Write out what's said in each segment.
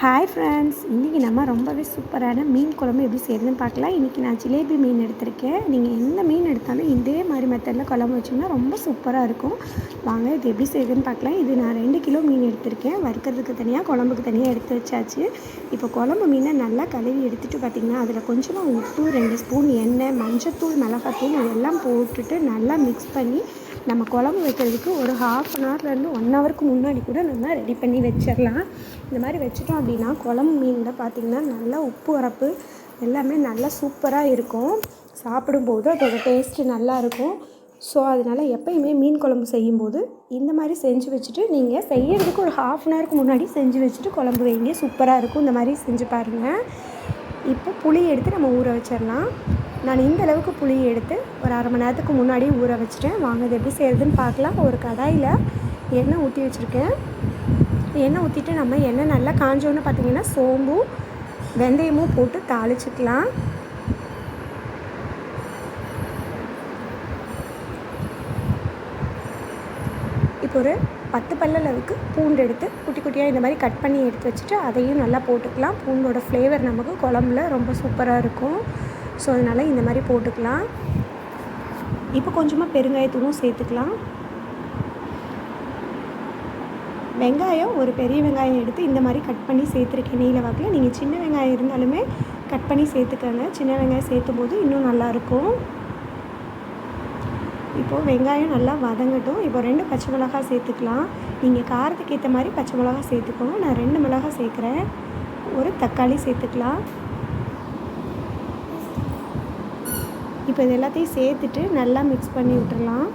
Hi friends இன்றைக்கி நம்ம ரொம்பவே சூப்பரான மீன் குழம்பு எப்படி செய்யறதுன்னு பார்க்கலாம். இன்றைக்கி நான் ஜிலேபி மீன் எடுத்திருக்கேன். நீங்கள் எந்த மீன் எடுத்தாலும் இதே மாதிரி மெத்தடில் குழம்பு வச்சோம்னா ரொம்ப சூப்பராக இருக்கும். வாங்க இது எப்படி செய்யுதுன்னு பார்க்கலாம். இது நான் ரெண்டு கிலோ மீன் எடுத்திருக்கேன். வறுக்கிறதுக்கு தனியாக குழம்புக்கு தனியாக எடுத்து வச்சாச்சு. இப்போ குழம்பு மீனை நல்லா கழுவி எடுத்துகிட்டு பார்த்திங்கன்னா அதில் கொஞ்சமாக உப்பு ரெண்டு ஸ்பூன் எண்ணெய் மஞ்சத்தூள் மிளகாத்தூள் இதெல்லாம் போட்டுட்டு நல்லா மிக்ஸ் பண்ணி நம்ம குழம்பு வைக்கிறதுக்கு ஒரு ஹாஃப் அன் ஹவர்லேருந்து ஒன் ஹவருக்கு முன்னாடி கூட நம்ம ரெடி பண்ணி வச்சிடலாம் இந்த மாதிரி வச்சுட்டோம் அப்படின்னா குழம்பு மீனில் பார்த்திங்கன்னா நல்லா உப்பு உரப்பு எல்லாமே நல்லா சூப்பராக இருக்கும். சாப்பிடும்போது அதோட டேஸ்ட்டு நல்லாயிருக்கும் ஸோ அதனால் எப்போயுமே மீன் குழம்பு செய்யும்போது இந்த மாதிரி செஞ்சு வச்சுட்டு நீங்கள் செய்யறதுக்கு ஒரு ஹாஃப் அன் ஹவருக்கு முன்னாடி செஞ்சு வச்சுட்டு குழம்பு வைங்க. சூப்பராக இருக்கும். இந்த மாதிரி செஞ்சு பாருங்கள் இப்போ புளி எடுத்து நம்ம ஊற வச்சிடலாம் நான் இந்த அளவுக்கு புளி எடுத்து ஒரு அரை மணி நேரத்துக்கு முன்னாடி ஊற வச்சுட்டேன். வாங்க இது எப்படி செய்கிறதுன்னு பார்க்கலாம். ஒரு கடாயில் எண்ணெய் ஊற்றி வச்சுருக்கேன். எண்ணெய் ஊற்றிட்டு நம்ம எண்ணெய் நல்லா காஞ்சோன்னு பார்த்தீங்கன்னா சோம்பும் வெந்தயமும் போட்டு தாளிச்சுக்கலாம். இப்போ ஒரு பத்து பல்ல அளவுக்கு பூண்டு எடுத்து குட்டி குட்டியாக இந்த மாதிரி கட் பண்ணி எடுத்து வச்சுட்டு அதையும் நல்லா போட்டுக்கலாம். பூண்டோட ஃப்ளேவர் நமக்கு குழம்புல ரொம்ப சூப்பராக இருக்கும். ஸோ அதனால் இந்த மாதிரி போட்டுக்கலாம். இப்போ கொஞ்சமாக பெருங்காயத்தூளும் சேர்த்துக்கலாம். வெங்காயம் ஒரு பெரிய வெங்காயம் எடுத்து இந்த மாதிரி கட் பண்ணி சேர்த்துருக்கேன். நெய்யில் வாக்கில். நீங்கள் சின்ன வெங்காயம் இருந்தாலுமே கட் பண்ணி சேர்த்துக்கோங்க. சின்ன வெங்காயம் சேர்த்தும் போது இன்னும் நல்லாயிருக்கும் இப்போது வெங்காயம் நல்லா வதங்கட்டும். இப்போ ரெண்டு பச்சை மிளகா சேர்த்துக்கலாம். நீங்கள் காரத்துக்கு ஏற்ற மாதிரி பச்சை மிளகா சேர்த்துக்கோங்க. நான் ரெண்டு மிளகா சேர்க்குறேன். ஒரு தக்காளி சேர்த்துக்கலாம். இப்போ இது எல்லாத்தையும் சேர்த்துட்டு நல்லா மிக்ஸ் பண்ணி விட்டுடலாம்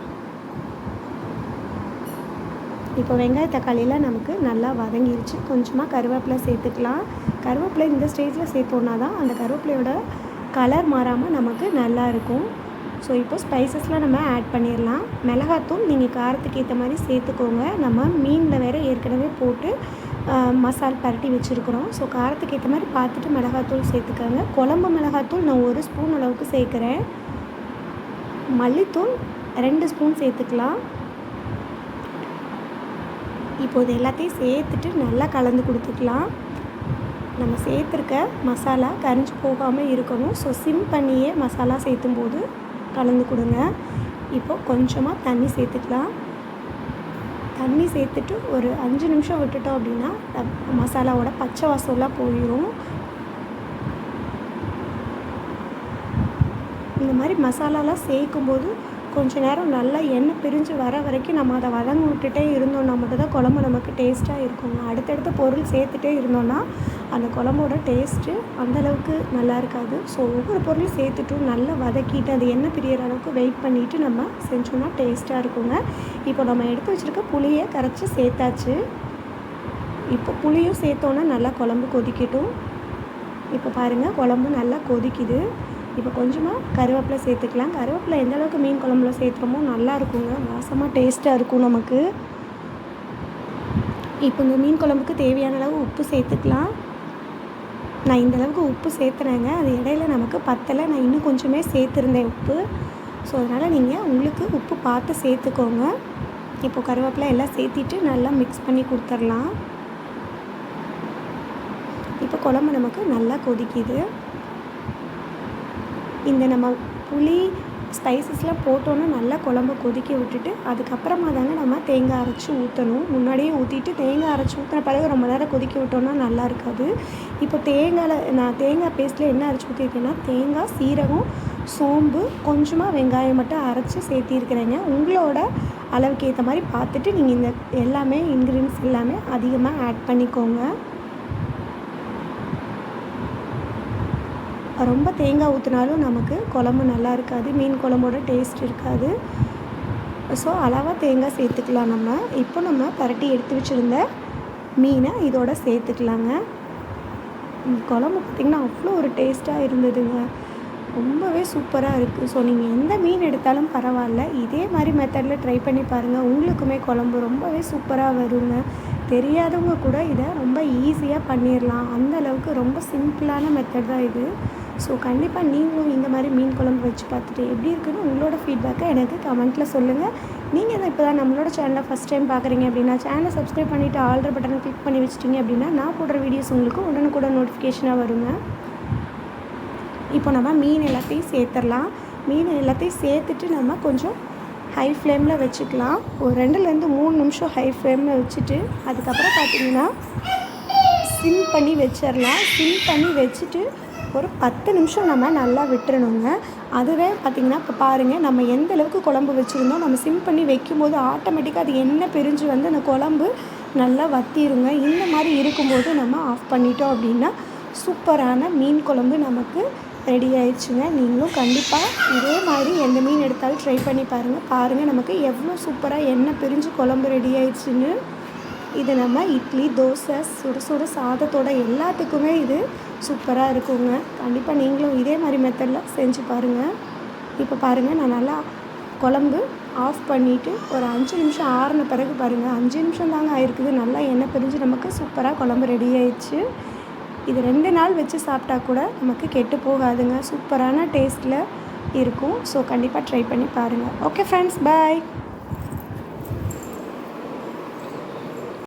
இப்போ வெங்காய தக்காளியெலாம் நமக்கு நல்லா வதங்கிருச்சு. கொஞ்சமாக கருவேப்பிலை சேர்த்துக்கலாம். கருவேப்பிலை இந்த ஸ்டேஜில் சேர்த்தோன்னா தான் அந்த கருவேப்பிலையோட கலர் மாறாமல் நமக்கு நல்லா இருக்கும். ஸோ இப்போ ஸ்பைசஸ்லாம் நம்ம ஆட் பண்ணிடலாம் மிளகாத்தூள் நீங்கள் காரத்துக்கு ஏற்ற மாதிரி சேர்த்துக்கோங்க. நம்ம மீனில் வேறு ஏற்கனவே போட்டு மசால் பரட்டி வச்சுருக்குறோம். ஸோ காரத்துக்கு ஏற்ற மாதிரி பார்த்துட்டு மிளகாத்தூள் சேர்த்துக்கோங்க. குழம்பு மிளகாத்தூள் நான் ஒரு ஸ்பூன் அளவுக்கு சேர்க்குறேன். மல்லித்தூள் ரெண்டு ஸ்பூன் சேர்த்துக்கலாம். இப்போ இது எல்லாத்தையும் சேர்த்துட்டு நல்லா கலந்து கொடுத்துக்கலாம். நம்ம சேர்த்துருக்க மசாலா கரிஞ்சு போகாமல் இருக்கணும். ஸோ சிம் பண்ணியே மசாலா சேர்த்தும் போது கலந்து கொடுங்க. இப்போது கொஞ்சமாக தண்ணி சேர்த்துக்கலாம். தண்ணி சேர்த்துட்டு ஒரு அஞ்சு நிமிஷம் விட்டுட்டோம் அப்படின்னா மசாலாவோட பச்சை வாசம்லாம் போயிடும் இந்த மாதிரி மசாலாலாம் சேர்க்கும்போது கொஞ்ச நேரம் நல்லா எண்ணெய் பிரிஞ்சு வர வரைக்கும் நம்ம அதை வதங்க விட்டுட்டே இருந்தோம்னா மட்டும் தான் குழம்பு நமக்கு டேஸ்ட்டாக இருக்குங்க அடுத்தடுத்த பொருள் சேர்த்துட்டே இருந்தோம்னா அந்த குழம்போட டேஸ்ட்டு அந்தளவுக்கு நல்லா இருக்காது. ஸோ ஒவ்வொரு பொருளும் சேர்த்துட்டும் நல்லா வதக்கிட்டு அது எண்ணெய் பிரியற அளவுக்கு வெயிட் பண்ணிவிட்டு நம்ம செஞ்சோம்னா டேஸ்ட்டாக இருக்குங்க. இப்போ நம்ம எடுத்து வச்சுருக்க புளியை கரைச்சி சேர்த்தாச்சு. இப்போ புளியும் சேர்த்தோன்னா நல்லா குழம்பு கொதிக்கட்டும். இப்போ பாருங்கள் குழம்பு நல்லா கொதிக்குது. இப்போ கொஞ்சமாக கருவேப்பிலை சேர்த்துக்கலாம். கருவேப்பிலை எந்த அளவுக்கு மீன் குழம்புல சேர்த்துறோமோ நல்லா இருக்குங்க. வாசமாக டேஸ்ட்டாக இருக்கும் நமக்கு. இப்போ இந்த மீன் குழம்புக்கு தேவையான அளவு உப்பு சேர்த்துக்கலாம். நான் இந்த அளவுக்கு உப்பு சேர்த்துறேங்க. அது இடையில நமக்கு பத்தலை. நான் இன்னும் கொஞ்சமே சேர்த்துருந்தேன் உப்பு. ஸோ அதனால் நீங்கள் உங்களுக்கு உப்பு பார்த்து சேர்த்துக்கோங்க. இப்போ கருவேப்பிலை எல்லாம் சேர்த்திட்டு நல்லா மிக்ஸ் பண்ணி கொடுத்துர்லாம் இப்போ குழம்பு நமக்கு நல்லா கொதிக்குது. இந்த நம்ம புளி ஸ்பைசஸ்லாம் போட்டோன்னா நல்லா குழம்பு கொதிக்க விட்டுட்டு அதுக்கப்புறமா தாங்க நம்ம தேங்காய் அரைச்சி ஊற்றணும் முன்னாடியே ஊற்றிட்டு தேங்காய் அரைச்சி ஊற்றின பிறகு ரொம்ப நேரம் கொதிக்க விட்டோன்னா நல்லா இருக்காது. இப்போ தேங்காயில் நான் தேங்காய் பேஸ்ட்டில் என்ன அரைச்சி ஊற்றிருக்கேன்னா தேங்காய் சீரகம் சோம்பு கொஞ்சமாக வெங்காயம் மட்டும் அரைச்சி சேர்த்திருக்கிறேங்க. உங்களோட அளவுக்கு ஏற்ற மாதிரி பார்த்துட்டு நீங்கள் இந்த எல்லாமே இன்க்ரீடியன்ஸ் எல்லாமே அதிகமாக ஆட் பண்ணிக்கோங்க. ரொம்ப தேங்காய் ஊற்றினாலும் நமக்கு குழம்பு நல்லா இருக்காது மீன் குழம்போட டேஸ்ட் இருக்காது. ஸோ அளவாக தேங்காய் சேர்த்துக்கலாம் நம்ம. இப்போ நம்ம பரட்டி எடுத்து வச்சுருந்த மீனை இதோட சேர்த்துக்கலாங்க. குழம்பு பார்த்திங்கன்னா அவ்வளோ ஒரு டேஸ்ட்டாக இருந்ததுங்க. ரொம்பவே சூப்பராக இருக்குது ஸோ நீங்கள் எந்த மீன் எடுத்தாலும் பரவாயில்ல. இதே மாதிரி மெத்தடில் ட்ரை பண்ணி பாருங்கள் உங்களுக்குமே குழம்பு ரொம்பவே சூப்பராக வருங்க. தெரியாதவங்க கூட இதை ரொம்ப ஈஸியாக பண்ணிடலாம் அந்த அளவுக்கு ரொம்ப சிம்பிளான மெத்தட் தான் இது. ஸோ கண்டிப்பாக நீங்களும் இந்த மாதிரி மீன் குழம்பு வச்சு பார்த்துட்டு எப்படி இருக்குன்னு உங்களோட ஃபீட்பேக்கை எனக்கு கமெண்ட்டில் சொல்லுங்கள் நீங்கள் தான் இப்போ தான் நம்மளோட சேனலை ஃபஸ்ட் டைம் பார்க்குறீங்க அப்படின்னா சேனலை சப்ஸ்கிரைப் பண்ணிவிட்டு ஆல்ரெடி பட்டனை கிளிக் பண்ணி வச்சிட்டிங்க அப்படின்னா நான் போடுற வீடியோஸ் உங்களுக்கு உடனுக்குடன் நோட்டிஃபிகேஷனாக வருங்க. இப்போ நம்ம மீன் எல்லாத்தையும் சேர்த்துடலாம். மீன் எல்லாத்தையும் சேர்த்துட்டு நம்ம கொஞ்சம் ஹை ஃப்ளேமில் வச்சுக்கலாம். ஒரு ரெண்டுலேருந்து மூணு நிமிஷம் ஹை ஃப்ளேமில் வச்சுட்டு அதுக்கப்புறம் பார்த்திங்கன்னா சிம் பண்ணி வச்சிடலாம். சிம் பண்ணி வச்சுட்டு ஒரு பத்து நிமிஷம் நம்ம நல்லா விட்டுறணுங்க. அதுவே பார்த்திங்கன்னா இப்போ பாருங்கள் நம்ம எந்த அளவுக்கு குழம்பு வச்சுருந்தோம் நம்ம சிம் பண்ணி வைக்கும்போது ஆட்டோமேட்டிக்காக அது எண்ணெய் பிரிஞ்சு வந்து அந்த குழம்பு நல்லா வத்திருங்க. இந்த மாதிரி இருக்கும்போது நம்ம ஆஃப் பண்ணிட்டோம் அப்படின்னா சூப்பரான மீன் குழம்பு நமக்கு ரெடி ஆயிடுச்சுங்க. நீங்களும் கண்டிப்பாக இதே மாதிரி எந்த மீன் எடுத்தாலும் ட்ரை பண்ணி பாருங்கள் பாருங்கள் நமக்கு எவ்வளோ சூப்பராக எண்ணெய் பிரிஞ்சு குழம்பு ரெடி ஆயிடுச்சுன்னு. இது நம்ம இட்லி தோசை சுட சுட சாதத்தோட எல்லாத்துக்குமே இது சூப்பராக இருக்குங்க. கண்டிப்பாக நீங்களும் இதே மாதிரி மெத்தடில் செஞ்சு பாருங்கள் இப்போ பாருங்கள் நான் நல்லா குழம்பு ஆஃப் பண்ணிவிட்டு ஒரு அஞ்சு நிமிஷம் ஆறின பிறகு பாருங்கள் அஞ்சு நிமிஷம் தாங்க ஆயிருக்குது. நல்லா எண்ணெய் பிரிஞ்சு நமக்கு சூப்பராக குழம்பு ரெடி ஆயிடுச்சு. இது ரெண்டு நாள் வச்சு சாப்பிட்டா கூட நமக்கு கெட்டு போகாதுங்க. சூப்பரான டேஸ்ட்டில் இருக்கும். ஸோ கண்டிப்பாக ட்ரை பண்ணி பாருங்கள் ஓகே ஃப்ரெண்ட்ஸ் பாய்